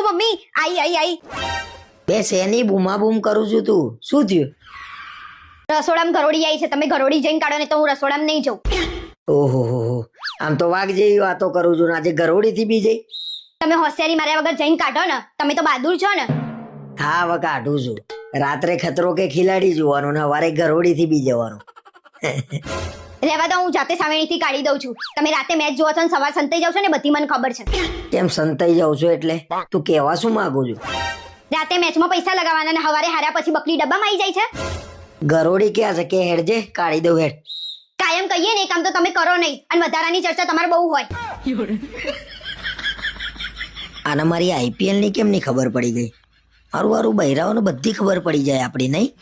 O mummy I આઈ આઈ. બે શેની બૂમા બૂમ કરું છું તું? શું થયું? રસોડામાં ઘરોડી આવી છે તમે ઘરોડી જઈને કાઢો ને તો હું રસોડામાં નહીં જઉં. ઓહો આમ તો વાઘ જેવી વાતો કરું છું આજે ગરોડીથી બી જઈ. તમે હોશિયારી માર્યા વગર જઈને કાઢો ને તમે તો બહાદુર છો ને. હા હવે કાઢું છું. રાત્રે ખતરો કે ખિલાડી જોવાનું ને સવારે ગરોડીથી બી જવાનું. રહેવા દો હું જાતે સામેણીથી કાઢી દઉં છું. તમે રાતે મેચ જોવો છો ને સવાર સંતાઈ જાવ છો ને બધી મને ખબર છે. કેમ સંતાઈ જાવ છું એટલે? તું કહેવા શું માંગુ છું? રાતે મેચમાં પૈસા લગાવવાના ને હવારે હાર્યા પછી બકરી ડબ્બામાં આવી જાય છે? ગરોડી ક્યાં છે? કે હેડ જે કાઢી દઉં હેડ. કાયમ કહીએ ને એ કામ તો તમે કરો નહીં. અને વધારાની ચર્ચા તમારે બહુ હોય. આને મારી આઈપીએલની કેમ ની ખબર પડી ગઈ? મારું મારું બહેરાઓને બધી ખબર પડી જાય આપણી નહીં?